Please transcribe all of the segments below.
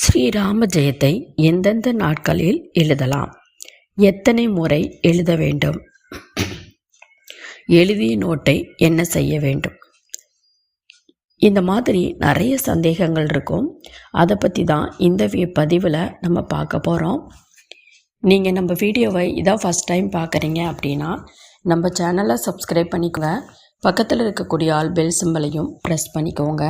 ஸ்ரீராம ஜெயத்தை எந்தெந்த நாட்களில் எழுதலாம்? எத்தனை முறை எழுத வேண்டும்? எழுதிய நோட்டை என்ன செய்ய வேண்டும்? இந்த மாதிரி நிறைய சந்தேகங்கள் இருக்கும். அதை பற்றி தான் இந்த பதிவில் நம்ம பார்க்க போகிறோம் நீங்கள் நம்ம வீடியோவை இதான் ஃபஸ்ட் டைம் பார்க்குறீங்க அப்படின்னா நம்ம சேனலை சப்ஸ்கிரைப் பண்ணிக்கோங்க. பக்கத்தில் இருக்கக்கூடிய ஆல் பெல் சிம்பலையும் ப்ரெஸ் பண்ணிக்கோங்க.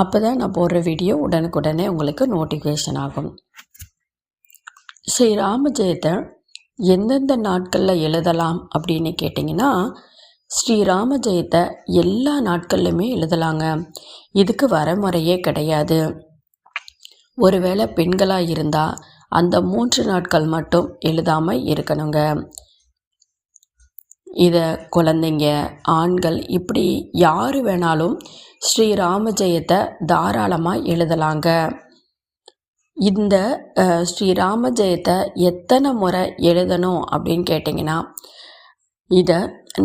அப்போ தான் நான் போடுற வீடியோ உடனுக்குடனே உங்களுக்கு நோட்டிஃபிகேஷன் ஆகும். ஸ்ரீ ராமஜெயத்தை எந்தெந்த நாட்களில் எழுதலாம் அப்படின்னு கேட்டிங்கன்னா ஸ்ரீராம ஜெயத்தை எல்லா நாட்கள்லையுமே எழுதலாங்க. இதுக்கு வரமுறையே கிடையாது. ஒருவேளை பெண்களாக இருந்தால் அந்த மூன்று நாட்கள் மட்டும் எழுதாமல் இருக்கணுங்க. இதை குழந்தைங்க ஆண்கள் இப்படி யார் வேணாலும் ஸ்ரீராம ஜெயத்தை தாராளமாக எழுதலாங்க. இந்த அஹ், ஸ்ரீராம ஜெயத்தை எத்தனை முறை எழுதணும் அப்படின்னு கேட்டிங்கன்னா இதை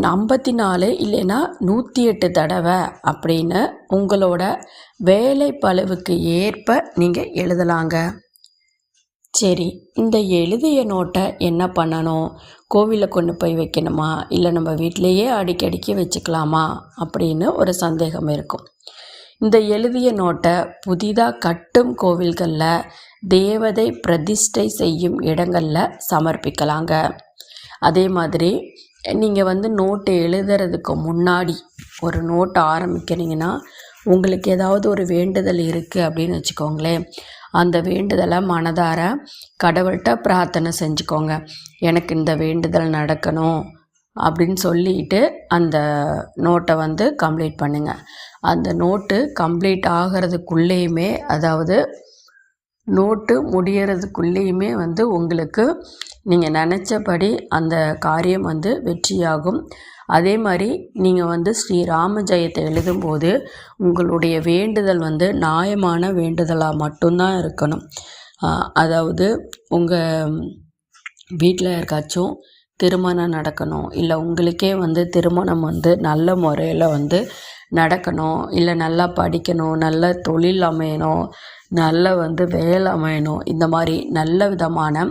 ஐம்பத்தி நாலு இல்லைன்னா நூற்றி எட்டு தடவை அப்படின்னு உங்களோட வேலை பளுவுக்கு ஏற்ப நீங்கள் எழுதலாங்க. சரி இந்த எழுதிய நோட்டை என்ன பண்ணணும்? கோவிலில் கொண்டு போய் வைக்கணுமா? இல்லை நம்ம வீட்டிலையே அடிக்கடிக்கு வச்சுக்கலாமா? அப்படின்னு ஒரு சந்தேகம் இருக்கும். இந்த எழுதிய நோட்டை புதிதாக கட்டும் கோவில்களில் தேவதை பிரதிஷ்டை செய்யும் இடங்களில் சமர்ப்பிக்கலாங்க. அதே மாதிரி நீங்கள் வந்து நோட்டு எழுதுறதுக்கு முன்னாடி ஒரு நோட்டை ஆரம்பிக்கிறீங்கன்னா உங்களுக்கு ஏதாவது ஒரு வேண்டுதல் இருக்குது அப்படின்னு வச்சுக்கோங்களேன். அந்த வேண்டுதலை மனதார கடவுள்கிட்ட பிரார்த்தனை செஞ்சுக்கோங்க. எனக்கு இந்த வேண்டுதல் நடக்கணும் அப்படின்னு சொல்லிட்டு அந்த நோட்டை வந்து கம்ப்ளீட் பண்ணுங்கள் அந்த நோட்டு கம்ப்ளீட் ஆகிறதுக்குள்ளேயுமே அதாவது நோட்டு முடியறதுக்குள்ளேயுமே வந்து உங்களுக்கு நீங்கள் நினச்சபடி அந்த காரியம் வந்து வெற்றியாகும். அதே மாதிரி நீங்கள் வந்து ஸ்ரீராம ஜெயத்தை எழுதும்போது உங்களுடைய வேண்டுதல் வந்து நியாயமான வேண்டுதலாக மட்டும்தான் இருக்கணும். அதாவது உங்கள் வீட்டில் யாருக்காச்சும் திருமணம் நடக்கணும் இல்லை உங்களுக்கே வந்து திருமணம் வந்து நல்ல முறையில் வந்து நடக்கணும் இல்லை நல்லா படிக்கணும் நல்ல தொழில் அமையணும் நல்ல வந்து வேலை அமையணும் இந்த மாதிரி நல்ல விதமான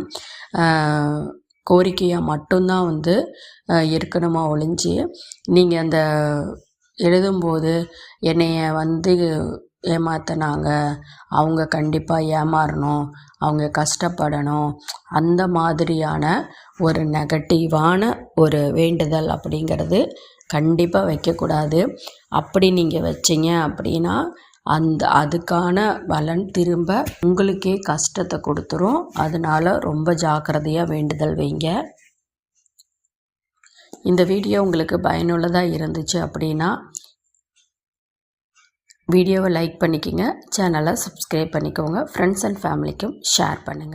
கோரிக்கையாக மட்டும்தான் வந்து இருக்கணுமா ஒழிஞ்சு நீங்கள் அந்த எழுதும்போது என்னைய வந்து ஏமாத்தினாங்க அவங்க கண்டிப்பாக ஏமாறணும் அவங்க கஷ்டப்படணும் அந்த மாதிரியான ஒரு நெகட்டிவான ஒரு வேண்டுதல் அப்படிங்கிறது கண்டிப்பாக வைக்கக்கூடாது. அப்படி நீங்கள் வச்சிங்க அப்படின்னா அந்த அதுக்கான பலன் திரும்ப உங்களுக்கே கஷ்டத்தை கொடுத்துரும். அதனால ரொம்ப ஜாக்கிரதையாக வேண்டுதல் வைங்க. இந்த வீடியோ உங்களுக்கு பயனுள்ளதாக இருந்துச்சு அப்படின்னா வீடியோவை லைக் பண்ணிக்கோங்க. சேனலை சப்ஸ்கிரைப் பண்ணிக்கோங்க. ஃப்ரெண்ட்ஸ் அண்ட் ஃபேமிலிக்கும் ஷேர் பண்ணுங்கள்